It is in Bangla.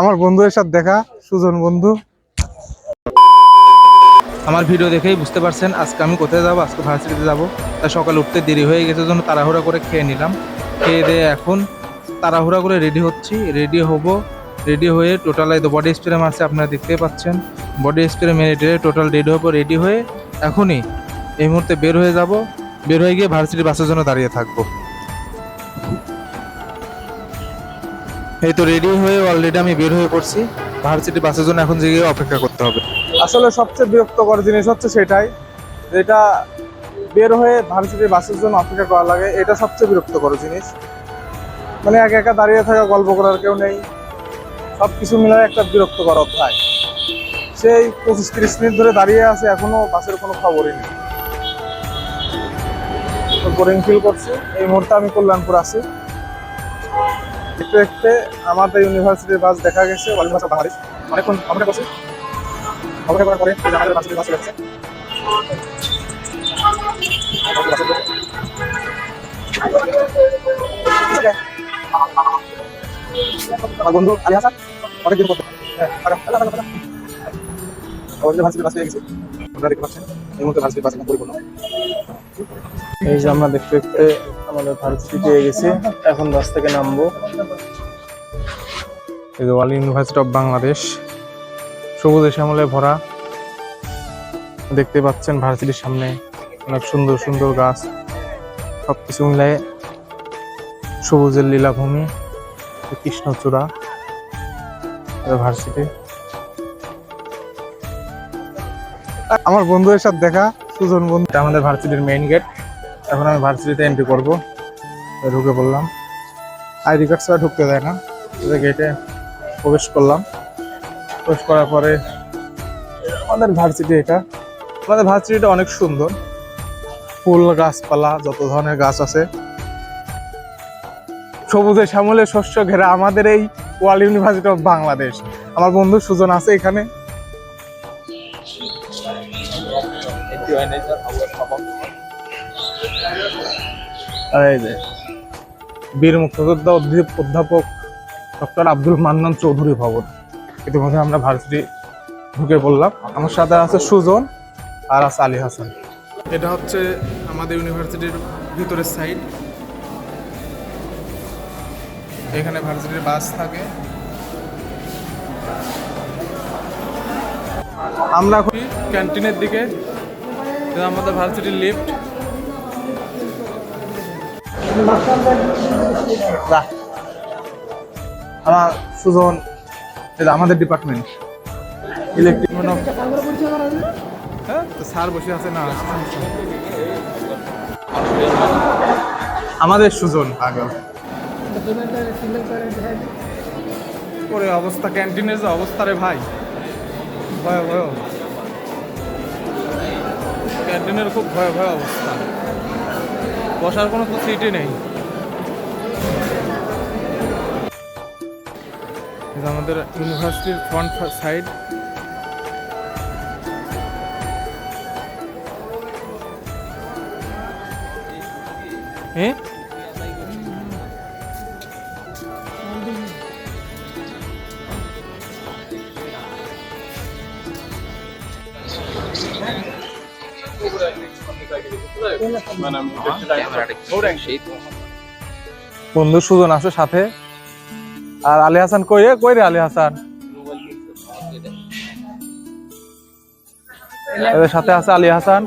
আমার বন্ধুদের সাথে দেখা, সুজন বন্ধু। আমার ভিডিও দেখেই বুঝতে পারছেন আজকে আমি কোথায় যাব, আজকে ভার্সিটিতে যাব। তাই সকালে উঠতে দেরি হয়ে গেছে, জন্য তাড়াহুড়া করে খেয়ে নিলাম। খেয়ে দিয়ে এখন তাড়াহুড়া করে রেডি হচ্ছি। রেডি হব রেডি হয়ে টোটাল এই বডি স্প্রে মারছে আপনারা দেখতেই পাচ্ছেন। বডি স্প্রে মেরে টেরে টোটাল রেডি হব রেডি হয়ে এখনই এই মুহূর্তে বের হয়ে যাব। বের হয়ে গিয়ে ভার্সিটি বাসের জন্য দাঁড়িয়ে থাকব। এই তো রেডি হয়ে অলরেডি আমি বের হয়ে পড়ছি। ভার্সিটি বাসের জন্য এখন গিয়ে অপেক্ষা করতে হবে। আসলে সবচেয়ে বিরক্তকর জিনিস হচ্ছে সেটাই, যেটা বের হয়ে ভার্সিটি বাসের জন্য অপেক্ষা করা লাগে, এটা সবচেয়ে বিরক্তকর জিনিস। মানে একা একা দাঁড়িয়ে থাকা, গল্প করার কেউ নেই। সব কিছু মিলে একটা বিরক্তকর অধ্যায়। সেই পঁচিশ তিরিশ মিনিট ধরে দাঁড়িয়ে আছে, এখনও বাসের কোনো খবরই নেই। বোরিং ফিল করছি। এই মুহূর্তে আমি কল্যাণপুর আছি। দেখতে দেখতে আমাদের ইউনিভার্সিটির বাস দেখা গেছে ওয়ালিম বাসা বাহারিস অনেকক্ষণ অপেক্ষা করছি। অপেক্ষা করার পরে আমাদের বাসে বাস গেছে আমার বন্ধু আলী হাসান অনেক দিন পর। হ্যাঁ, ভার্সিটির বাস পেয়ে গেছি। আপনারা দেখতে পাচ্ছেন এই মুহূর্তে ভার্সিটির বাস একদম পরিপূর্ণ এই যে আমরা দেখতে দেখতে আমাদের ভার্সিটি পেয়ে গেছি এখন বাস থেকে নামবো। এই যে ওয়াল ইউনিভার্সিটি অফ বাংলাদেশ সবুজে শ্যামলে ভরা। দেখতে পাচ্ছেন ভার্সিটির সামনে অনেক সুন্দর সুন্দর গাছ। সব কিছু মিলায়ে সবুজের লীলাভূমি কৃষ্ণচূড়া ভার্সিটি। আমার বন্ধুদের সাথে দেখা, সুজন বন্ধু। আমাদের ভার্সিটির মেইন গেট এখন আমি ভার্সিটিতে এন্ট্রি করব। ঢুকে পড়লাম। আইডি কার্ড ছাড়া ঢুকতে দেয় না। গেটে প্রবেশ করলাম। প্রবেশ করার পরে আমাদের ভার্সিটি এটা। আমাদের ভার্সিটিটা অনেক সুন্দর। ফুল গাছপালা, যত ধরনের গাছ আছে। সবুজে শ্যামলে শস্য ঘেরা আমাদের এই ওয়ার্ল্ড ইউনিভার্সিটি অফ বাংলাদেশ। আমার বন্ধু সুজন আছে এখানে। আর এই যে বীর মুক্তিযোদ্ধা অধ্যাপ- অধ্যাপক ডক্টর আব্দুল মান্নান চৌধুরী ভবন। ইতিমধ্যে আমরা ভার্সিটি ঢুকে পড়লাম। আমার সাথে আছে সুজন আর আছে আলী হাসান। এটা হচ্ছে আমাদের ইউনিভার্সিটির ভিতরের সাইড। এখানে ভার্সিটির বাস থাকে। আমরা এখন ক্যান্টিনের দিকে। আমাদের ভার্সিটির লিফট। আমার সুজন এটা আমাদের ডিপার্টমেন্ট ইলেকট্রিক হ্যাঁ তো স্যার বসে আছে না আমাদের সুজন। ওরে অবস্থা ক্যান্টিনের যে অবস্থা রে ভাই। ভয় ভয় ক্যান্টিনের খুব ভয় ভয় অবস্থা। বসার কোনো তো সিটই নেই। আমাদের ইউনিভার্সিটির ফ্রন্ট সাইড হ্যাঁ বন্ধু, সুজন আছে সাথে। আর আলী হাসান কই রে? কই রে আলী হাসান? সাথে আছে আলী হাসান।